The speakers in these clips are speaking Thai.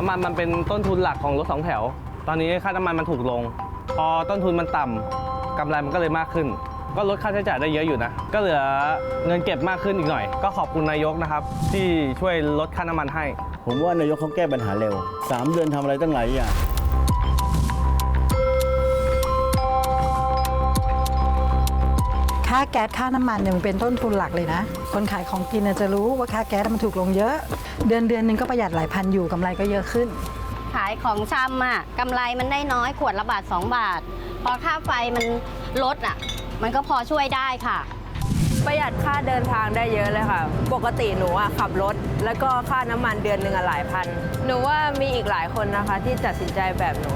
น้ำมันมันเป็นต้นทุนหลักของรถสองแถว ตอนนี้ค่าน้ำมันมันถูกลง พอต้นทุนมันต่ำกำไรมันก็เลยมากขึ้น ก็ลดค่าใช้จ่ายได้เยอะอยู่นะ ก็เหลือเงินเก็บมากขึ้นอีกหน่อย ก็ขอบคุณนายกนะครับ ที่ช่วยลดค่าน้ำมันให้ ผมว่านายกเขาแก้ปัญหาเร็ว 3 เดือนทำอะไรตั้งหลายอย่าง ค่าแก๊สค่าน้ำมันเนี่ยมันเป็นต้นทุนหลักเลยนะ คนขายของกินน่ะจะรู้ว่าค่าแก๊สมันถูกลงเยอะ เดือนเดือนหนึงก็ประหยัดหลายพันอยู่กำไรก็เยอะขึ้น ขายของชำอะกำไรมันได้น้อยขวดละบาท 2 บาท พอค่าไฟมันลดอะ มันก็พอช่วยได้ค่ะประหยัดค่าเดินทางได้เยอะเลยค่ะ ปกติหนูอะขับรถ แล้วก็ค่าน้ำมันเดือนหนึ่งอะหลายพัน หนูว่ามีอีกหลายคนนะคะที่ตัดสินใจแบบหนู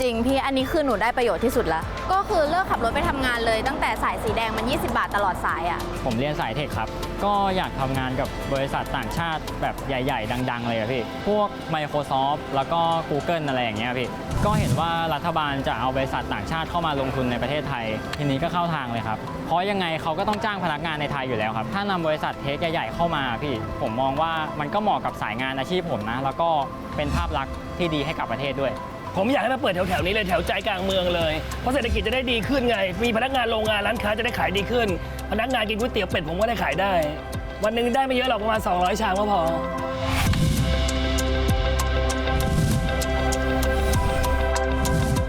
จริงพี่อันนี้คือหนูได้ประโยชน์ที่สุดละก็คือเลิกขับรถไปทำงานเลย ตั้งแต่สายสีแดงมัน 20 บาทตลอดสายอะ่ะผมเรียนสายเทคครับ ก็อยากทำงานกับบริษัทต่างชาติแบบใหญ่ ๆ ดัง ๆ เลยอะพี่ พวก Microsoft แล้วก็ Google อะไรอย่างเงี้ยพี่ ก็เห็นว่ารัฐบาลจะเอาบริษัทต่างชาติเข้ามาลงทุนในประเทศไทย ทีนี้ก็เข้าทางเลยครับ เพราะยังไงเขาก็ต้องจ้างพนักงานในไทยอยู่แล้วครับ ถ้านำบริษัทเทคใหญ่ ๆ เข้ามาพี่ ผมมองว่ามันก็เหมาะกับสายงานอาชีพผมนะ แล้วก็เป็นภาพลักษณ์ที่ดีให้กับประเทศด้วย ผมอยากให้มาเปิดแถวๆนี้เลยแถวใจกลางเมืองเลย เพราะเศรษฐกิจจะได้ดีขึ้นไง มีพนักงานโรงงานร้านค้าจะได้ขายดีขึ้น พนักงานกินก๋วยเตี๋ยวเป็ดผมก็ได้ขายได้ วันหนึ่งได้ไม่เยอะหรอกประมาณ 200 ชามก็พอ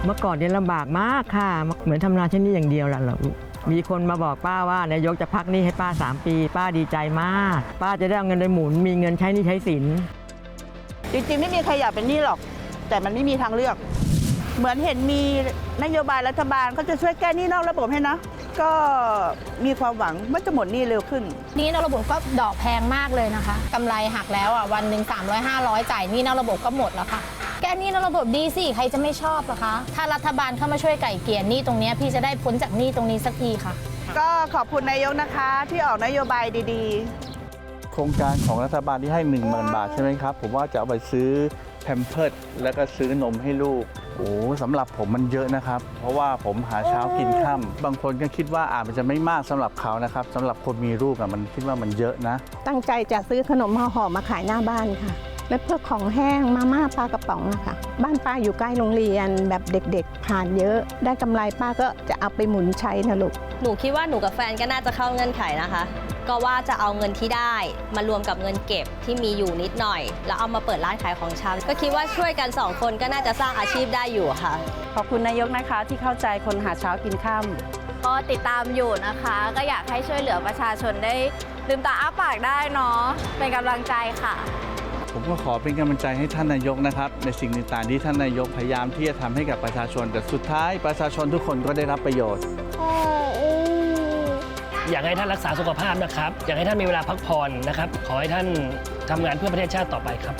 เมื่อก่อนเนี่ยลำบากมากค่ะ เหมือนทำนาที่นี่อย่างเดียวแหละลูกมีคนมาบอกป้าว่านายกจะพักหนี้ให้ป้า 3 ปี ป้าดีใจมาก ป้าจะได้เอาเงินไปหมุน มีเงินใช้หนี้ใช้สิน จริงๆ ไม่มีใครอยากเป็นหนี้หรอก แต่มันไม่มีทางเลือก เหมือนเห็นมีนโยบายรัฐบาลเขาจะช่วยแก้หนี้นอกระบบให้นะ ก็มีความหวังว่าจะหมดหนี้เร็วขึ้นนี่นอกระบบก็ดอกแพงมากเลยนะคะกำไรหักแล้วอะวันหนึ่ง300 500 จ่ายหนี่นอกระบบก็หมดแล้วค่ะแก้หนี่นอกระบบดีสิใครจะไม่ชอบล่ะคะ ถ้ารัฐบาลเข้ามาช่วยไก่เกลี่ยหนี้ตรงเนี้ยพี่จะได้พ้นจากหนี้ตรงนี้สักทีค่ะ ก็ขอบคุณนายกนะคะที่ออกนโยบายดี ๆ โครงการของรัฐบาลที่ให้ 1 0,000 บาทใช่ไหมครับ ผมว่าจะเอาไปซื้อ แพมเพิร์ดแล้วก็ซื้อนมให้ลูก โอ้สำหรับผมมันเยอะนะครับ เพราะว่าผมหาเช้ากินค่ำบางคนก็คิดว่าอาจมันจะไม่มากสำหรับเขานะครับสำหรับคนมีลูกอะมันคิดว่ามันเยอะนะ ตั้งใจจะซื้อขนมห่อหอมมาขายหน้าบ้านค่ะ และเพื่อของแห้งมาม่าปลากระป๋องนะคะบ้านป้าอยู่ใกล้โรงเรียนแบบเด็กๆ ผ่านเยอะ ได้กำไรป้าก็จะเอาไปหมุนใช้นะลูก หนูคิดว่าหนูกับแฟนก็น่าจะเข้าเงื่อนไขนะคะ ก็ว่าจะเอาเงินที่ได้ มารวมกับเงินเก็บที่มีอยู่นิดหน่อย แล้วเอามาเปิดร้านขายของชำก็คิดว่าช่วยกันสองคนก็น่าจะสร้างอาชีพได้อยู่ค่ะ ขอบคุณนายกนะคะที่เข้าใจคนหาเช้ากินค่ำก็ติดตามอยู่นะคะ ก็อยากให้ช่วยเหลือประชาชนได้ลืมตาอ้าปากได้เนาะเป็นกำลังใจค่ะผมก็ขอเป็นกำลังใจให้ท่านนายกนะครับ ในสิ่งต่างๆที่ท่านนายกพยายามที่จะทำให้กับประชาชน แต่สุดท้ายประชาชนทุกคนก็ได้รับประโยชน์ อยากให้ท่านรักษาสุขภาพนะครับ อยากให้ท่านมีเวลาพักผ่อนนะครับ ขอให้ท่านทำงานเพื่อประเทศชาติต่อไปครับ